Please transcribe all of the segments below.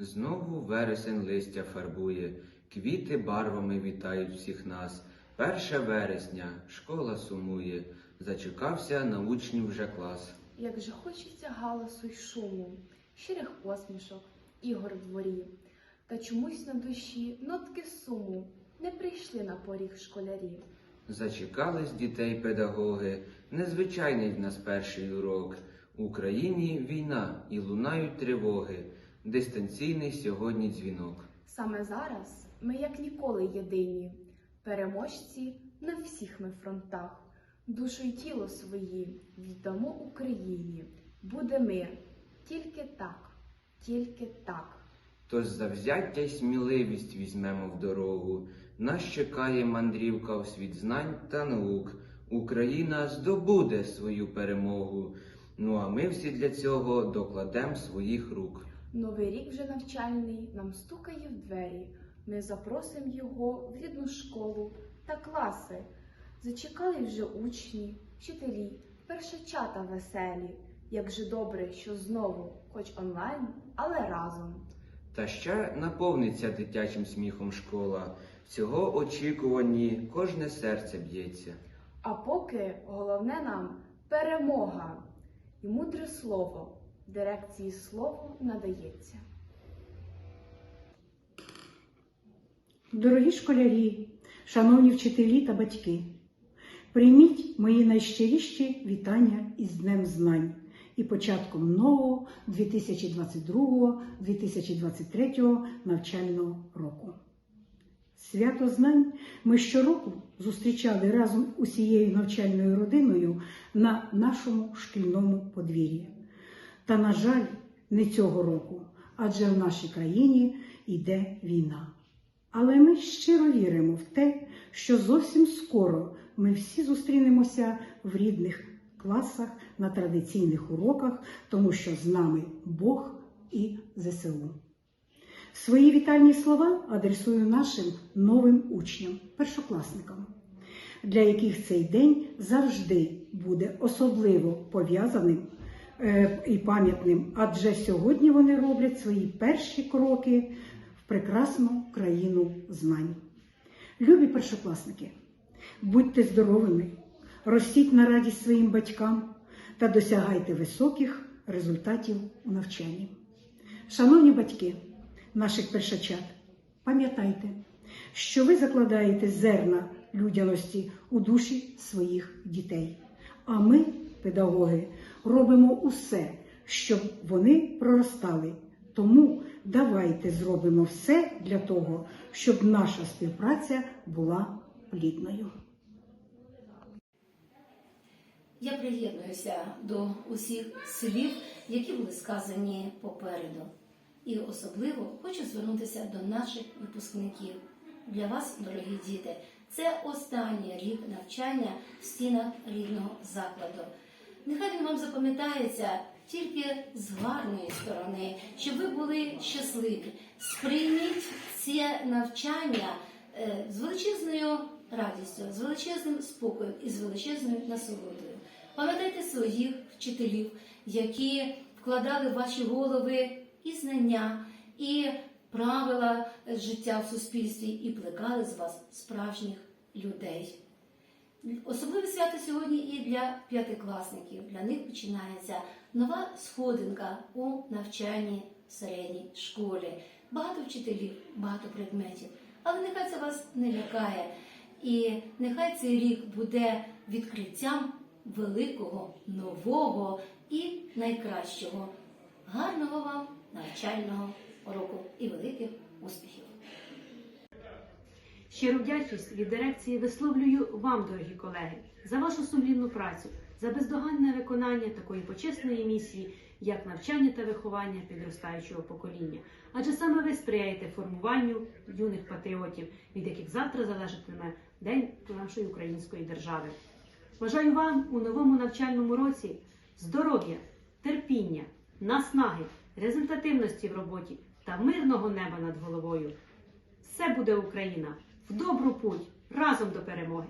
Знову вересень листя фарбує, квіти барвами вітають всіх нас. Перше вересня, школа сумує, зачекався на учнів вже клас. Як же хочеться галасу й шуму, щирих посмішок, ігор в дворі. Та чомусь на душі нотки суму не прийшли на поріг школярі. Зачекались дітей педагоги, незвичайний в нас перший урок. В Україні війна і лунають тривоги, дистанційний сьогодні дзвінок. Саме зараз ми як ніколи єдині, переможці на всіх ми фронтах, душу й тіло свої віддамо Україні. Буде мир, тільки так, тільки так. Тож завзяття й сміливість візьмемо в дорогу. Нас чекає мандрівка у світ знань та наук. Україна здобуде свою перемогу. Ну а ми всі для цього докладемо своїх рук. Новий рік вже навчальний нам стукає в двері. Ми запросимо його в рідну школу та класи. Зачекали вже учні, вчителі, першачата веселі. Як же добре, що знову, хоч онлайн, але разом. Та ще наповниться дитячим сміхом школа. Цього очікуванні кожне серце б'ється. А поки головне нам перемога і мудре слово. Дирекції слово надається. Дорогі школярі, шановні вчителі та батьки, прийміть мої найщиріші вітання із Днем Знань і початком нового 2022-2023 навчального року. Свято знань ми щороку зустрічали разом усією навчальною родиною на нашому шкільному подвір'ї. Та, на жаль, не цього року, адже в нашій країні йде війна. Але ми щиро віримо в те, що зовсім скоро ми всі зустрінемося в рідних класах на традиційних уроках, тому що з нами Бог і ЗСУ. Свої вітальні слова адресую нашим новим учням, першокласникам, для яких цей день завжди буде особливо пов'язаним і пам'ятним, адже сьогодні вони роблять свої перші кроки в прекрасну країну знань. Любі першокласники, будьте здоровими, ростіть на радість своїм батькам та досягайте високих результатів у навчанні. Шановні батьки наших першачат, пам'ятайте, що ви закладаєте зерна людяності у душі своїх дітей. А ми, педагоги, робимо усе, щоб вони проростали. Тому давайте зробимо все для того, щоб наша співпраця була плідною. Я приєднуюся до усіх слів, які були сказані попереду. І особливо хочу звернутися до наших випускників. Для вас, дорогі діти, це останній рік навчання в стінах рідного закладу. Нехай він вам запам'ятається тільки з гарної сторони, щоб ви були щасливі. Сприйміть це навчання е, з величезною радістю, з величезним спокоєм і з величезною насолодою. Пам'ятайте своїх вчителів, які вкладали в ваші голови і знання, і правила життя в суспільстві, і плекали з вас справжніх людей. Особливе свято сьогодні і для п'ятикласників. Для них починається нова сходинка у навчанні в середній школі. Багато вчителів, багато предметів. Але нехай це вас не лякає. І нехай цей рік буде відкриттям великого, нового і найкращого. Гарного вам навчального року і великих успіхів! Щиру вдячність від дирекції висловлюю вам, дорогі колеги, за вашу сумлінну працю, за бездоганне виконання такої почесної місії, як навчання та виховання підростаючого покоління. Адже саме ви сприяєте формуванню юних патріотів, від яких завтра залежатиме День нашої української держави. Бажаю вам у новому навчальному році здоров'я, терпіння, наснаги, результативності в роботі та мирного неба над головою. Все буде Україна! В добру путь разом до перемоги!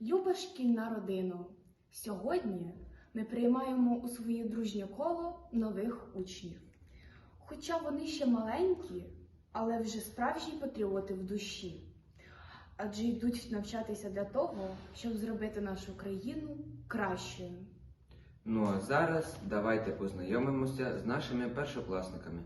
Люба шкільна родина, сьогодні ми приймаємо у своє дружнє коло нових учнів. Хоча вони ще маленькі, але вже справжні патріоти в душі. Адже йдуть навчатися для того, щоб зробити нашу країну кращою. Ну а зараз давайте познайомимося з нашими першокласниками.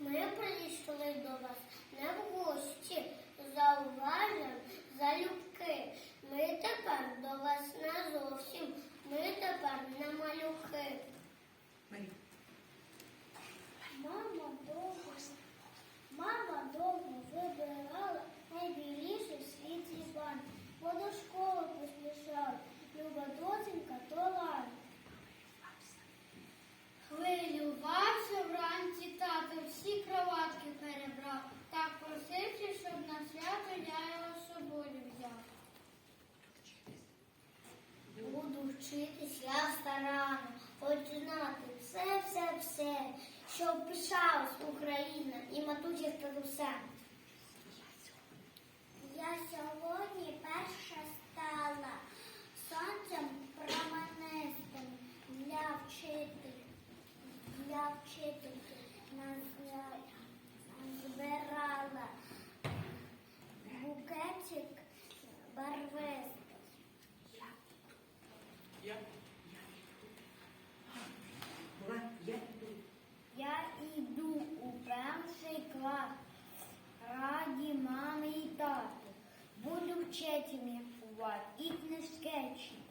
Ми прийшли до вас не в гості, зауважень, залюбки. Ми тепер до вас не зовсім, ми тепер не малюки. Мама довго, мама довго вибирала найбіліший в світі бан, бо до школи поспішала, люба доченька то лань. Хвилювався вранці тато, всі кроватки перебрав. Так просився, щоб на свято я його з собою взяв. Буду вчитись я старано, хоч знати все, все, все, щоб пишалась Україна і матуся все. Я сьогодні перша стала сонцем променистим для вчителя для вчительки нас збирала букетик барвистий. Я йду у перший клас. Раді мами і тати. Буду вчити міркувати і книжки читати.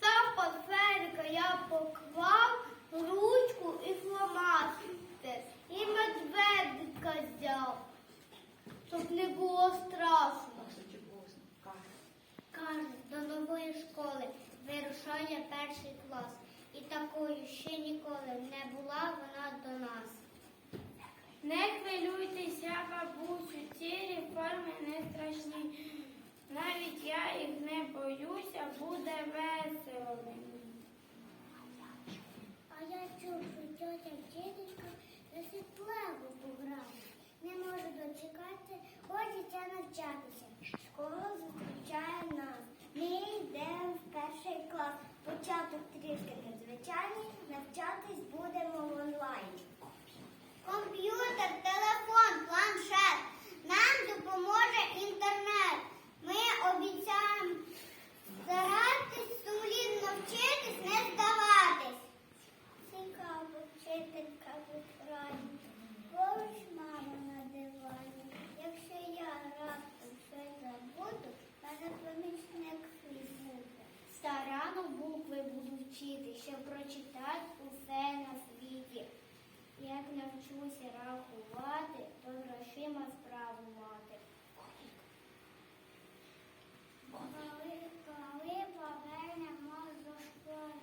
Сам паперика я поклав ручку і фломастер, і медведика взяв, щоб не було страшно. Каже, до нової школи вирушає перший клас. І такою ще ніколи не була вона до нас. Не хвилюйтеся, бабусю, ці реформи не страшні. Навіть я їх не боюся, буде весело мені. А я чув, що тьотя вчителька на світлеву пограла. Не можу дочекати, хочеться навчатися. Школа зустрічає нас. Ми йдемо в перший клас. Початок трішки незвичайний, навчатись будемо в онлайні. Комп'ютер, телефон, планшет. Нам допоможе інтернет. Ми обіцяємо старатись, сумлінно вчитись, не здаватись. Прочитати усе на світі. Як навчуся рахувати, то грошима справу мати. Коли, коли повернемо до школи,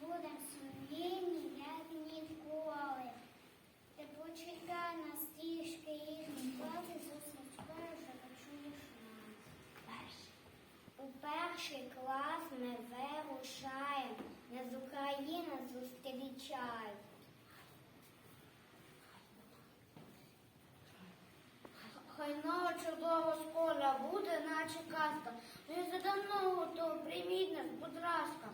будем сумлінні, як ніколи. Ти почекай нас трішки і класи зустрічкою вже почуєш нас. У перший клас ми України нас Україна зустрічає. Хай нова чудова школа буде, наче казка. Вже задавно готов, прийміть нас, будь ласка.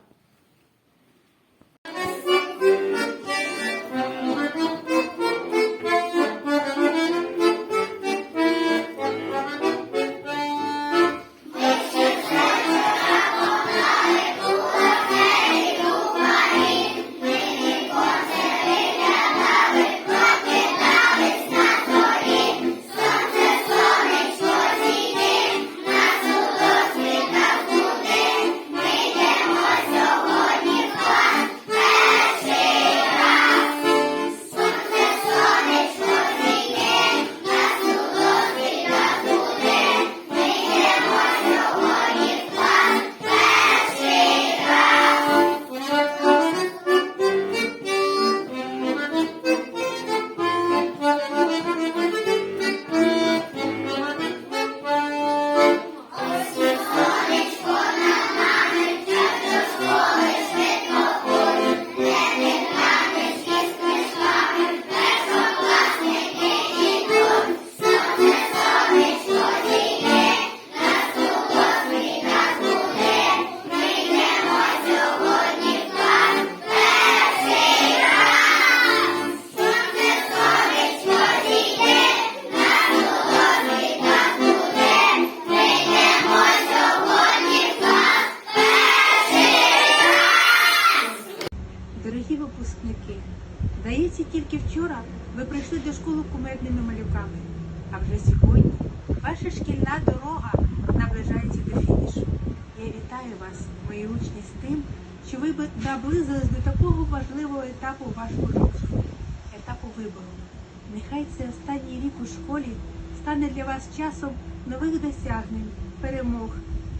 У школі стане для вас часом нових досягнень, перемог,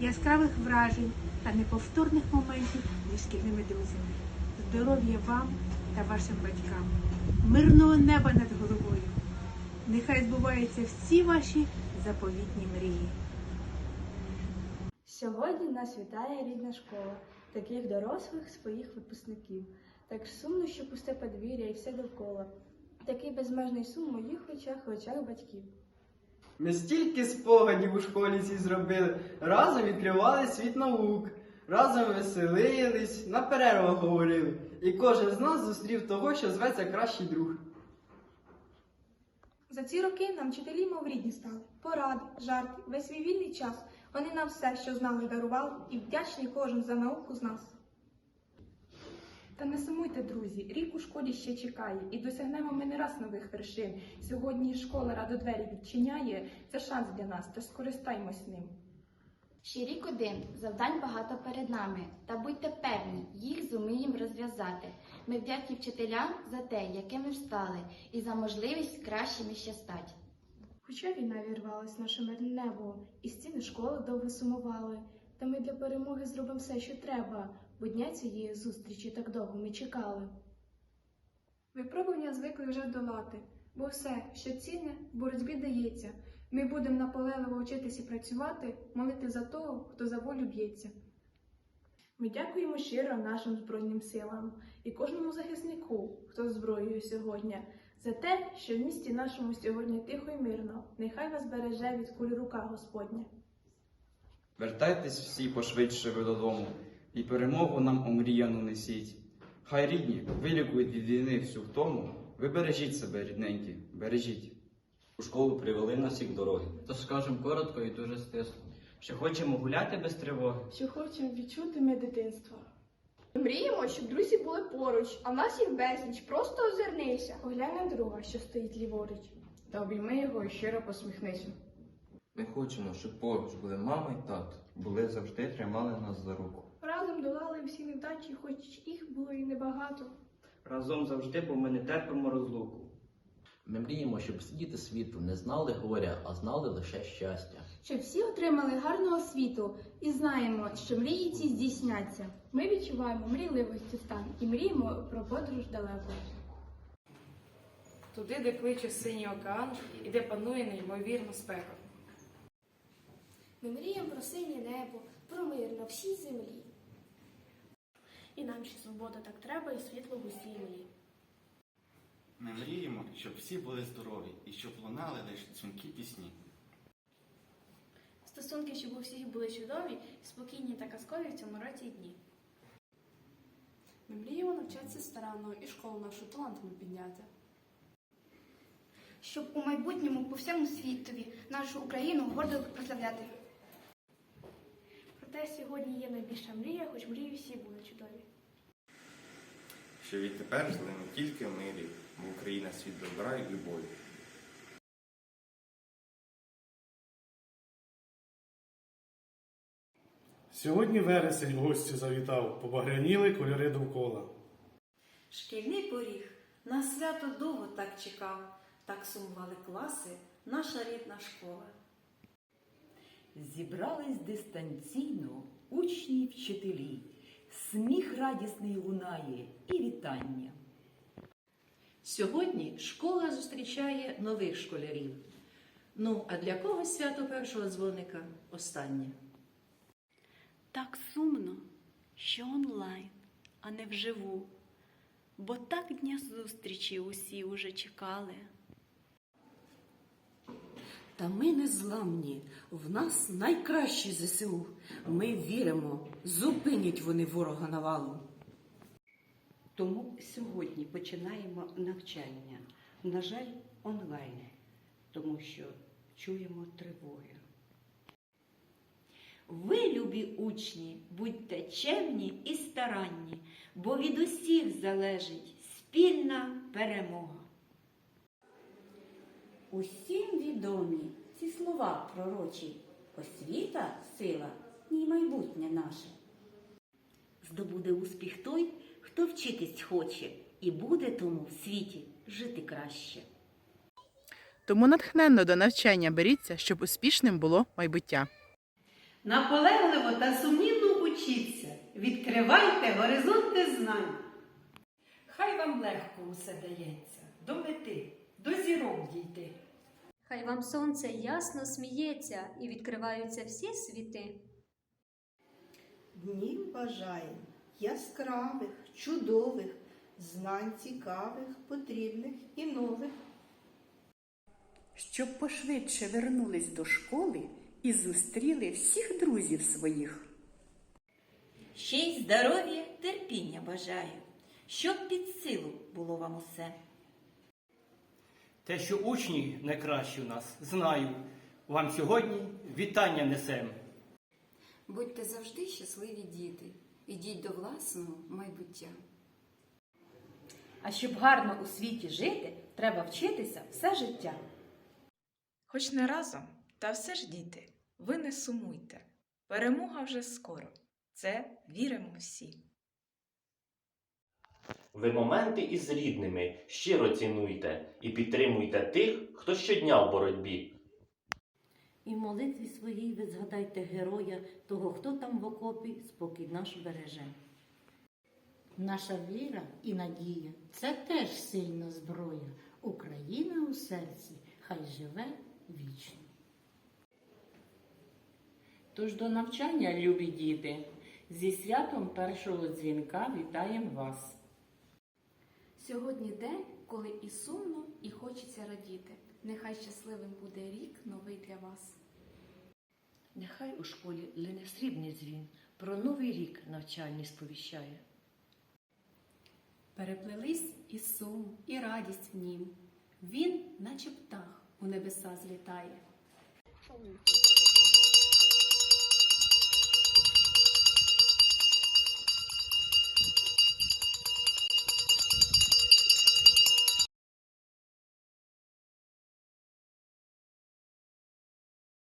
яскравих вражень та неповторних моментів зі шкільними друзями. Здоров'я вам та вашим батькам, мирного неба над головою. Нехай збуваються всі ваші заповітні мрії. Сьогодні нас вітає рідна школа, таких дорослих своїх випускників. Так сумно, що пусте подвір'я і все довкола. Такий безмежний сум в моїх очах, в очах батьків. Ми стільки спогадів у школі цій зробили, разом відкривали світ наук, разом веселились, на перервах говорили. І кожен з нас зустрів того, що зветься кращий друг. За ці роки нам вчителі мов рідні стали. Поради, жарти, весь свій вільний час. Вони нам все, що знали, дарували, і вдячний кожен за науку з нас. Та не сумуйте, друзі, рік у школі ще чекає, і досягнемо ми не раз нових вершин. Сьогодні школа радо двері відчиняє. Це шанс для нас, та скористаймось ним. Ще рік один, завдань багато перед нами, та будьте певні, їх зуміємо розв'язати. Ми вдячні вчителям за те, якими стали, і за можливість кращими ще стать. Хоча війна вірвалась наше мирне небо, і стіни школи довго сумували, та ми для перемоги зробимо все, що треба, бо дня цієї зустрічі так довго ми чекали. Випробування звикли вже долати, бо все, що цінне, в боротьбі дається. Ми будемо наполегливо вчитися працювати, молити за того, хто за волю б'ється. Ми дякуємо щиро нашим Збройним силам і кожному захиснику, хто зброєю сьогодні, за те, що в місті нашому сьогодні тихо і мирно, нехай вас береже від куль рука Господня. Вертайтесь всі пошвидше ви додому, і перемогу нам омріяну несіть. Хай рідні вилікують від війни всю втому. Ви бережіть себе, рідненькі, бережіть. У школу привели нас всіх дороги. То скажем коротко і дуже стисло. Що хочемо гуляти без тривоги. Що хочемо відчути ми дитинство. Мріємо, щоб друзі були поруч, а в нас їх безліч. Просто озирнися. Поглянь на друга, що стоїть ліворуч. Та обійми його і щиро посміхнися. Ми хочемо, щоб поруч були мама і тато. Були завжди тримали нас за руку. Разом долали всі невдачі, хоч їх було і небагато. Разом завжди, бо ми не терпимо розлуку. Ми мріємо, щоб всі діти світу не знали горя, а знали лише щастя. Щоб всі отримали гарну освіту і знаємо, що мрії ці здійсняться. Ми відчуваємо мрійливості стан і мріємо про подорож далеко. Туди, де кличе синій океан і де панує неймовірна спека. Ми мріємо про синє небо, про мир на всій землі. І нам ще свобода так треба, і світло в усій мрії. Ми мріємо, щоб всі були здорові і щоб лунали лише дзвінки пісні. Стосунки, щоб у всіх були чудові, спокійні та казкові в цьому році дні. Ми мріємо навчатися старанно і школу нашу талантами підняти. Щоб у майбутньому по всьому світові нашу Україну гордо прославляти. Проте сьогодні є найбільша мрія, хоч мрії всі були чудові. Що відтепер жили не тільки в мирі, бо Україна світ добра і любові. Сьогодні вересень в гості завітав, побагряніли кольори довкола. Шкільний поріг на свято довго так чекав, так сумували класи, наша рідна школа. Зібрались дистанційно учні й вчителі, сміх радісний лунає і вітання. Сьогодні школа зустрічає нових школярів. Ну, а для кого свято першого дзвоника останнє? Так сумно, що онлайн, а не вживу, бо так дня зустрічі усі уже чекали. Та ми не зламні, в нас найкращі ЗСУ. Ми віримо, зупинять вони ворога навалу. Тому сьогодні починаємо навчання. На жаль, онлайн, тому що чуємо тривоги. Ви, любі учні, будьте чемні і старанні, бо від усіх залежить спільна перемога. Усім відомі ці слова пророчі. Освіта сила і майбутнє наше. Здобуде успіх той, хто вчитись хоче, і буде тому в світі жити краще. Тому натхненно до навчання беріться, щоб успішним було майбуття. Наполегливо та сумнівно учіться, відкривайте горизонти знань. Хай вам легко усе дається, до мети, до зірок дійти. Хай вам сонце ясно сміється і відкриваються всі світи. Днів бажаєм яскравих, чудових, знань цікавих, потрібних і нових. Щоб пошвидше вернулись до школи і зустріли всіх друзів своїх. Ще й здоров'я, терпіння бажаю, щоб під силу було вам усе. Те, що учні найкращі у нас, знаю. Вам сьогодні вітання несем. Будьте завжди щасливі діти. Ідіть до власного майбуття. А щоб гарно у світі жити, треба вчитися все життя. Хоч не разом, та все ж діти, ви не сумуйте. Перемога вже скоро. Це віримо всі. Ви моменти із рідними щиро цінуйте і підтримуйте тих, хто щодня в боротьбі. І в молитві своїй ви згадайте героя, того, хто там в окопі спокій наш береже. Наша віра і надія це теж сильна зброя. Україна у серці хай живе вічно. Тож до навчання, любі діти, зі святом першого дзвінка вітаємо вас. Сьогодні день, коли і сумно, і хочеться радіти. Нехай щасливим буде рік новий для вас. Нехай у школі лине срібний дзвін, про новий рік навчальний сповіщає. Переплелись і сум, і радість в нім. Він, наче птах, у небеса злітає. Thank you.